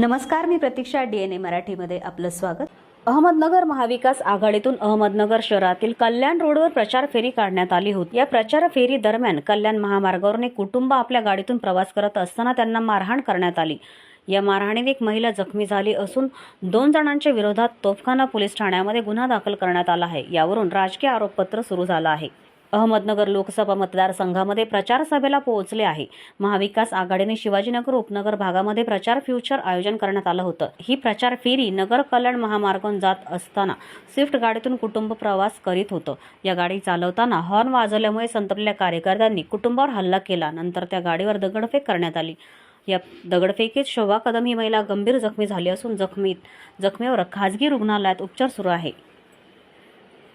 नमस्कार मी प्रतीक्षा D N A मराठीमध्ये आपलं स्वागत. अहमदनगर महाविकास आघाडीतून अहमदनगर शहरातील कल्याण रोडवर प्रचार फेरी काढण्यात आली होती. या प्रचार फेरी दरम्यान कल्याण महामार्गावरून एक कुटुंब आपल्या गाडीतून प्रवास करत असताना त्यांना मारहाण करण्यात आली. या मारहाणीत एक महिला जखमी झाली असून दोन जणांच्या विरोधात तोफखाना पोलीस ठाण्यामध्ये गुन्हा दाखल करण्यात आला आहे. यावरून राजकीय आरोपपत्र सुरू झालं आहे. अहमदनगर लोकसभा मतदारसंघामध्ये प्रचार सभेला पोहोचले आहे. महाविकास आघाडीने शिवाजीनगर उपनगर भागामध्ये प्रचार फ्युचर आयोजन करण्यात आलं होतं. ही प्रचार फेरी नगर कल्याण महामार्गून जात असताना स्विफ्ट गाडीतून कुटुंब प्रवास करीत होतं. या गाडी चालवताना हॉर्न वाजवल्यामुळे संतपलेल्या कार्यकर्त्यांनी कुटुंबावर हल्ला केला. नंतर त्या गाडीवर दगडफेक करण्यात आली. या दगडफेकीत शोभा कदम ही महिला गंभीर जखमी झाली असून जखमीत जखमीवर खाजगी रुग्णालयात उपचार सुरू आहे.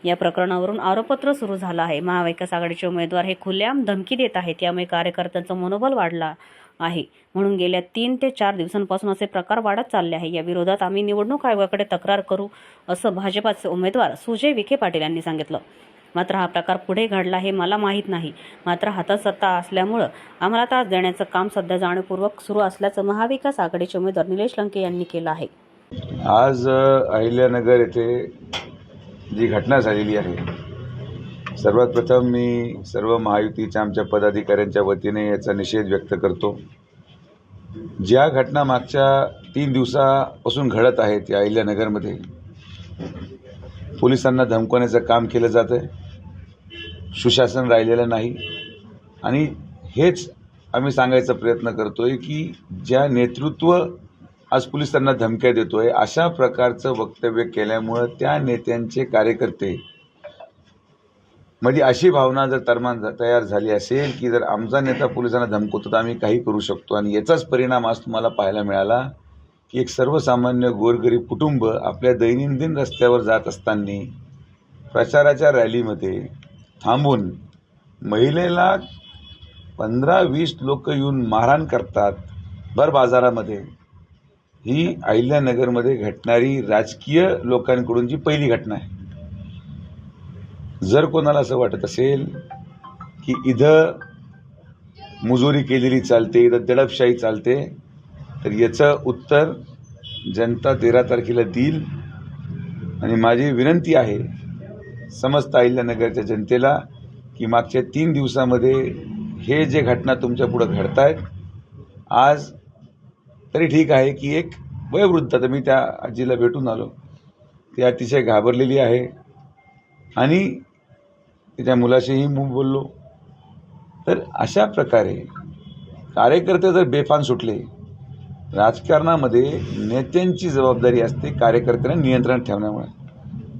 या प्रकरणावरून आरोपपत्र सुरू झालं आहे. महाविकास आघाडीचे उमेदवार हे खुलेआम धमकी देत आहेत. यामुळे कार्यकर्त्यांचं मनोबल वाढला आहे. म्हणून गेल्या तीन ते चार दिवसांपासून असे प्रकार वाढत चालले आहे. या विरोधात आम्ही निवडणूक आयोगाकडे तक्रार करू असं भाजपाचे उमेदवार सुजय विखे पाटील यांनी सांगितलं. मात्र हा प्रकार पुढे घडला हे मला माहीत नाही. मात्र हातात सत्ता असल्यामुळं आम्हाला त्रास देण्याचं काम सध्या जाणीवपूर्वक सुरू असल्याचं महाविकास आघाडीचे उमेदवार निलेश लंके यांनी केलं आहे. आज अहिल्यानगर येथे जी घटना झालेली आहे. सर्वात प्रथम मी सर्व महायुतीच्या आमच्या पदाधिकाऱ्यांच्या वतीने याचा निषेध व्यक्त करतो. ज्या घटना मागच्या तीन दिवसापासून घडत आहेत या अहिल्यानगरमध्ये पोलिसांना धमकवण्याचं काम केलं जातं आहे. सुशासन राहिलेलं नाही. आणि हेच आम्ही सांगायचा प्रयत्न करतोय की ज्या नेतृत्व आज पोलिसांना धमक्या देतोय. अशा प्रकारचं वक्तव्य केल्यामुळं त्या नेत्यांचे कार्यकर्ते मध्ये अशी भावना जर तरमान तयार झाली असेल की जर आमचा नेता पोलिसांना धमकवतो तर आम्ही काही करू शकतो. आणि याचाच परिणाम आज तुम्हाला पाहायला मिळाला की एक सर्वसामान्य गोरगरीब कुटुंब आपल्या दैनंदिन रस्त्यावर जात असताना प्रचाराच्या रॅलीमध्ये थांबून महिलेला पंधरा वीस लोक येऊन मारहाण करतात भर बाजारामध्ये. ही अहिल्यानगरमध्ये घटणारी राजकीय लोकांकडून जी पहिली घटना आहे. जर कोणाला असं वाटत असेल की इथं मुजोरी केलेली चालते इथं दडपशाही चालते तर याचं उत्तर जनता तेरा तारखेला देईल. आणि माझी विनंती आहे समस्त अहिल्यानगरच्या जनतेला की मागच्या तीन दिवसामध्ये हे जे घटना तुमच्या पुढं घडत आहेत आज तरी ठीक आहे की एक वयोवृद्ध तर मी त्या आजीला भेटून आलो. ती अतिशय घाबरलेली आहे. आणि तिच्या मुलाशीही मी बोललो. तर अशा प्रकारे कार्यकर्ते जर बेफान सुटले राजकारणामध्ये नेत्यांची जबाबदारी असते कार्यकर्त्यांना नियंत्रण ठेवण्यामुळे.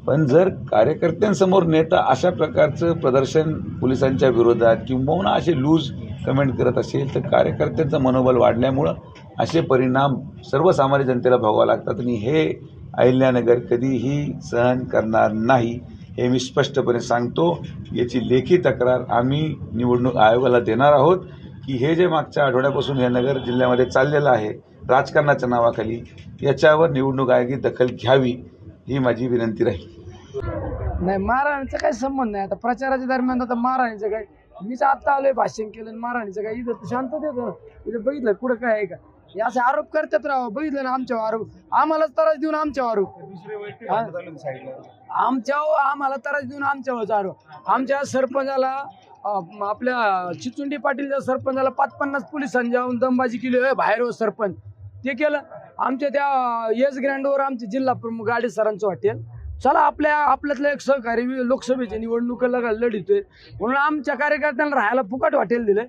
पण जर कार्यकर्त्यांसमोर नेता अशा प्रकारचं प्रदर्शन पोलिसांच्या विरोधात किंबहुना असे लूज कमेंट करत असेल तर कार्यकर्त्यांचं मनोबल वाढल्यामुळं असे परिणाम सर्वसामान्य जनतेला भोगावं लागतात आणि हे अहिल्यानगर कधीही सहन करणार नाही हे मी स्पष्टपणे सांगतो. याची लेखी तक्रार आम्ही निवडणूक आयोगाला देणार आहोत की हे जे मागच्या आठवड्यापासून या नगर जिल्ह्यामध्ये चाललेलं आहे राजकारणाच्या नावाखाली याच्यावर निवडणूक आयोगी दखल घ्यावी. ही माझी विनंती राहील. नाही महाराणीचा काही संबंध नाही. आता प्रचाराच्या दरम्यान आता महाराणीचं काय मीच आता आलोय भाषण केलं आणि महाराणीचं काय इथं तर शांत देतो इथं बघितलं कुठं काय आहे का? हे असे आरोप करतात राव. बघितलं ना आमच्यावर आरोप? आम्हालाच त्रास देऊन आमच्यावर आरोप. आमच्या आम्हाला त्रास देऊन आमच्यावरच आरोप. आमच्या सरपंचाला आपल्या चिचुंडी पाटीलच्या सरपंचाला पाच पन्नास पोलिसांनी जाऊन दमबाजी केली. बाहेर हो सरपंच. ते केलं. आमच्या त्या येस ग्रँडवर आमचे जिल्हा प्रमुख गाडे सरांचं हॉटेल. चला आपल्या आपल्यातलं एक सहकारी वि- लोकसभेच्या लढितोय. म्हणून आमच्या कार्यकर्त्यांना राहायला फुकट हॉटेल दिलं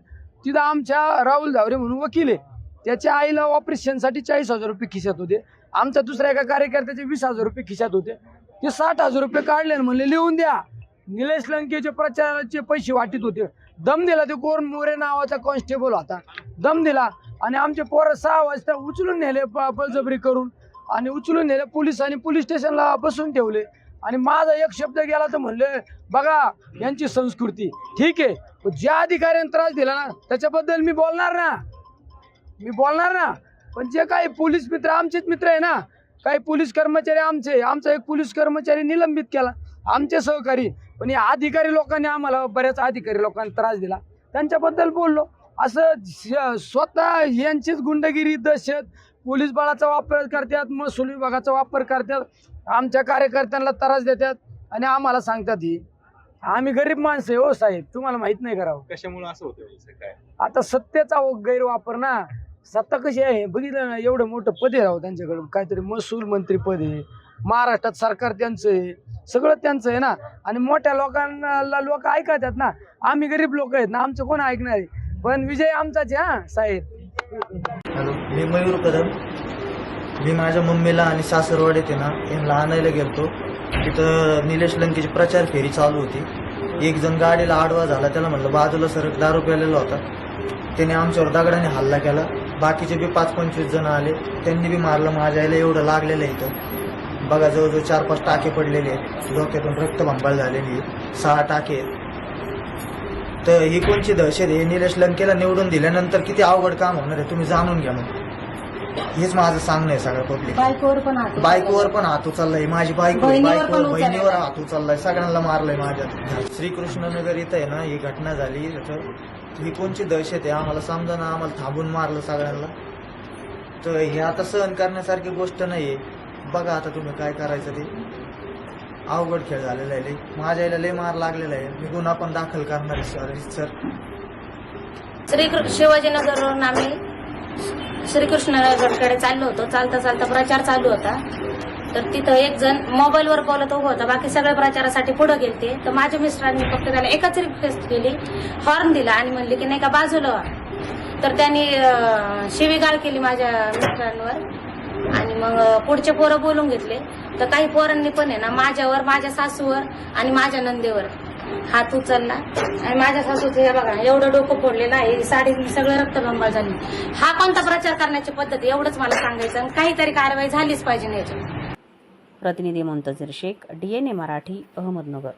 तिथं आमच्या राहुल धावरे म्हणून वकील आहे. त्याच्या आईला ऑपरेशनसाठी चाळीस हजार रुपये खिशात होते. आमच्या दुसऱ्या एका कार्यकर्त्याचे वीस हजार रुपये खिशात होते. ते साठ हजार रुपये काढले आणि म्हणले लिहून द्या. निलेश लंकेचे प्रचाराचे पैसे वाटीत होते. दम दिला ते कोर मोरे नावाचा कॉन्स्टेबल होता. दम दिला. आणि आमचे पोरं सहा वाजता उचलून नेले प- बळजबरी करून. आणि उचलून नेले पोलिसांनी पोलीस स्टेशनला बसून ठेवले. आणि माझा एक शब्द गेला तर म्हणले बघा यांची संस्कृती ठीक आहे ज्या अधिकाऱ्याने त्रास दिला ना त्याच्याबद्दल मी बोलणार ना. मी बोलणार ना. पण जे काही पोलीस मित्र आमचेच मित्र आहे ना. काही पोलीस कर्मचारी आमचे आमचा एक पोलीस कर्मचारी निलंबित केला. आमचे सहकारी. पण या अधिकारी लोकांनी आम्हाला बऱ्याच अधिकारी लोकांना त्रास दिला. त्यांच्याबद्दल बोललो. असं स्वतः यांचीच गुंडगिरी दहशत पोलीस बळाचा वापर करतात महसूल विभागाचा वापर करतात आमच्या कार्यकर्त्यांना त्रास देतात आणि आम्हाला सांगतात ही. आम्ही गरीब माणसं आहे हो साहेब तुम्हाला माहीत नाही करावं कशामुळे असं होतं काय? आता सत्तेचा गैरवापर ना सत्ता कशी आहे? बघितलं ना एवढं मोठं पद आहे राव त्यांच्याकडून काहीतरी महसूल मंत्री पद आहे महाराष्ट्रात सरकार त्यांचं आहे सगळं त्यांचं आहे ना. आणि मोठ्या लोकांना लोक ऐकतात ना आम्ही गरीब लोक आहेत ना आमचं कोण ऐकणार आहे? पण विजय आमचाच हा साहेब. हॅलो मी मयूर कदम. मी माझ्या मम्मीला आणि सासरवाड येते ना यांना आणायला गेलतो. तिथं निलेश लंकेची प्रचार फेरी चालू होती. एक जण गाडीला आडवा झाला त्याला म्हटलं बाजूला सरक दारू प्यालेला होता. त्याने आमच्यावर दगडाने हल्ला केला. बाकीचे बी पाच पंचवीस जण आले. त्यांनी बी मारलं माझ्या आईला एवढं लागलेलं आहे इथं. बघा जवळजवळ चार पाच टाके पडलेले आहेत. डोक्यातून रक्त भांबाळ झालेली आहे. सहा टाके आहेत. तर ही कोणची दहशत आहे? निलेश लंकेला निवडून दिल्यानंतर किती अवघड काम होणार आहे? तुम्ही जाणून घ्या मग. हेच माझं सांगणं आहे सगळं पब्लिक बायकोवर पण हात बायकोवर पण हात उचललाय. माझी बायको बहिणीवर पण उचललाय. बहिणीवर हात उचललाय. सगळ्यांना मारलंय माझ्या श्रीकृष्णनगर इथं आहे ना ही घटना झाली. तर ही कोणची दहशत आहे? आम्हाला समजा ना आम्हाला थांबून मारलं सगळ्यांना. तर हे आता सहन करण्यासारखी गोष्ट नाहीये. बघा आता तुम्ही काय करायचं ते. अवघड खेळ झालेला आहे. लय माझ्या लय मार लागलेला आहे. मी गुन्हा पण दाखल करणार आहे सर सर. श्री शिवाजीनगरवरून आम्ही श्रीकृष्णनगरकडे चाललो होतो. चालता चालता प्रचार चालू होता. तर तिथं एक जण मोबाईलवर बोलत उभं होता. बाकी सगळ्या प्रचारासाठी पुढे गेलते. तर माझ्या मिस्टरांनी फक्त त्याला एकच रिक्वेस्ट केली. हॉर्न दिला आणि म्हणले की नाही का बाजूला तर त्यांनी शिवीगाळ केली माझ्या मिस्टरांवर. आणि मग पुढचे पोरं बोलून घेतले. तर काही पोरांनी पण आहे ना माझ्यावर माझ्या सासूवर आणि माझ्या नंदेवर हात उचलला. आणि माझ्या सासूचं हे बघा एवढं डोकं फोडलेलं आहे साडी सगळं रक्तगंबा झाली. हा कोणता प्रचार करण्याची पद्धत एवढंच मला सांगायचं आणि काहीतरी कारवाई झालीच पाहिजे ना याच्यात. प्रतिनिधी मुंतजीर शेख डीएनए मराठी अहमदनगर.